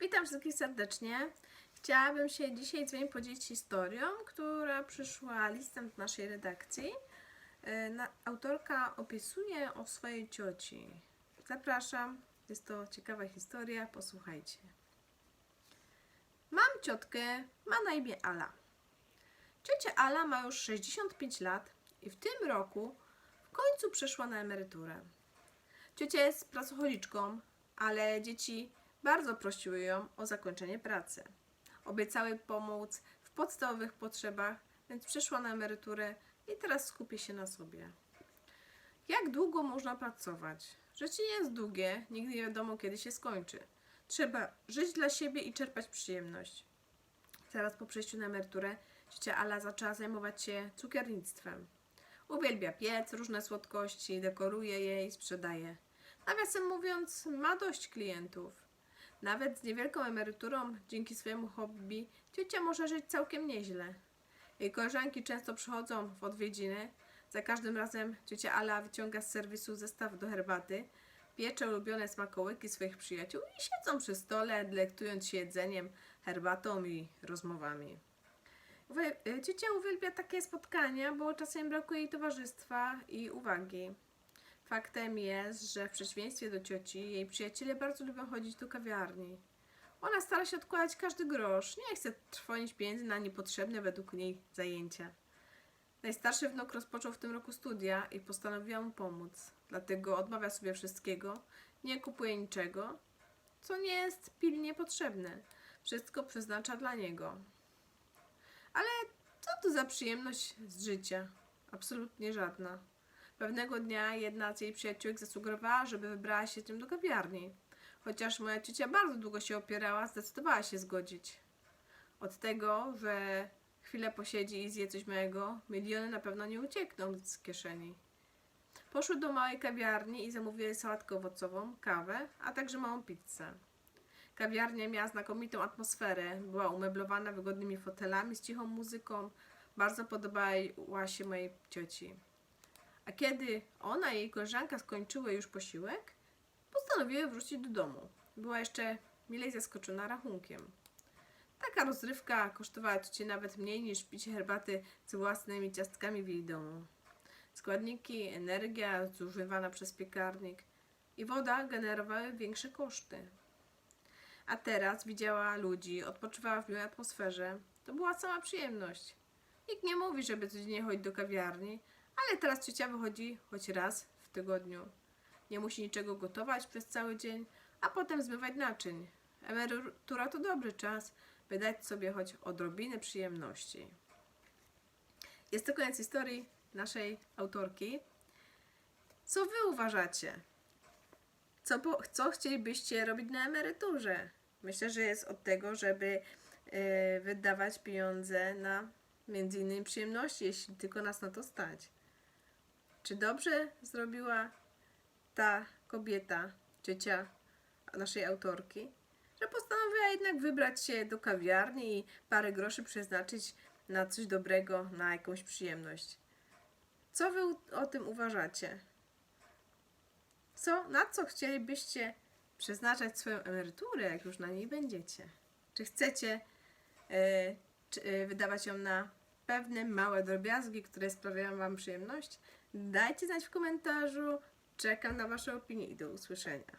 Witam wszystkich serdecznie. Chciałabym się dzisiaj z Wami podzielić historią, która przyszła listem do naszej redakcji. E, autorka opisuje o swojej cioci. Zapraszam, jest to ciekawa historia, posłuchajcie. Mam ciotkę, ma na imię Ala. Ciocia Ala ma już 65 lat i w tym roku w końcu przeszła na emeryturę. Ciocia jest pracocholiczką, ale dzieci bardzo prosiły ją o zakończenie pracy. Obiecały pomóc w podstawowych potrzebach, więc przeszła na emeryturę i teraz skupi się na sobie. Jak długo można pracować? Życie nie jest długie, nigdy nie wiadomo kiedy się skończy. Trzeba żyć dla siebie i czerpać przyjemność. Zaraz po przejściu na emeryturę ciocia Ala zaczęła zajmować się cukiernictwem. Uwielbia piec, różne słodkości, dekoruje je i sprzedaje. Nawiasem mówiąc, ma dość klientów. Nawet z niewielką emeryturą, dzięki swojemu hobby, ciocia może żyć całkiem nieźle. Jej koleżanki często przychodzą w odwiedziny. Za każdym razem ciocia Ala wyciąga z serwisu zestaw do herbaty, piecze ulubione smakołyki swoich przyjaciół i siedzą przy stole, delektując się jedzeniem, herbatą i rozmowami. Y, Ciocia uwielbia takie spotkania, bo czasem brakuje jej towarzystwa i uwagi. Faktem jest, że w przeciwieństwie do cioci, jej przyjaciele bardzo lubią chodzić do kawiarni. Ona stara się odkładać każdy grosz, nie chce trwonić pieniędzy na niepotrzebne według niej zajęcia. Najstarszy wnuk rozpoczął w tym roku studia i postanowiła mu pomóc. Dlatego odmawia sobie wszystkiego, nie kupuje niczego, co nie jest pilnie potrzebne. Wszystko przeznacza dla niego. Ale co to za przyjemność z życia? Absolutnie żadna. Pewnego dnia jedna z jej przyjaciółek zasugerowała, żeby wybrała się tym do kawiarni. Chociaż moja ciocia bardzo długo się opierała, zdecydowała się zgodzić. Od tego, że chwilę posiedzi i zje coś małego, miliony na pewno nie uciekną z kieszeni. Poszły do małej kawiarni i zamówiły sałatkę owocową, kawę, a także małą pizzę. Kawiarnia miała znakomitą atmosferę, była umeblowana wygodnymi fotelami z cichą muzyką, bardzo podobała się mojej cioci. A kiedy ona i jej koleżanka skończyły już posiłek, postanowiły wrócić do domu. Była jeszcze milej zaskoczona rachunkiem. Taka rozrywka kosztowała ciocię nawet mniej niż picie herbaty z własnymi ciastkami w jej domu. Składniki, energia zużywana przez piekarnik i woda generowały większe koszty. A teraz widziała ludzi, odpoczywała w miłej atmosferze. To była sama przyjemność. Nikt nie mówi, żeby codziennie chodzić do kawiarni, ale teraz ciocia wychodzi choć raz w tygodniu. Nie musi niczego gotować przez cały dzień, a potem zmywać naczyń. Emerytura to dobry czas, by dać sobie choć odrobinę przyjemności. Jest to koniec historii naszej autorki. Co wy uważacie? Co, po, co chcielibyście robić na emeryturze? Myślę, że jest od tego, żeby e, wydawać pieniądze na między innymi przyjemności, jeśli tylko nas na to stać. Czy dobrze zrobiła ta kobieta, ciocia naszej autorki, że postanowiła jednak wybrać się do kawiarni i parę groszy przeznaczyć na coś dobrego, na jakąś przyjemność? Co wy o tym uważacie? Co, na co chcielibyście przeznaczać swoją emeryturę, jak już na niej będziecie? Czy chcecie e, czy, e, wydawać ją na pewne małe drobiazgi, które sprawiają Wam przyjemność? Dajcie znać w komentarzu. Czekam na Wasze opinie i do usłyszenia.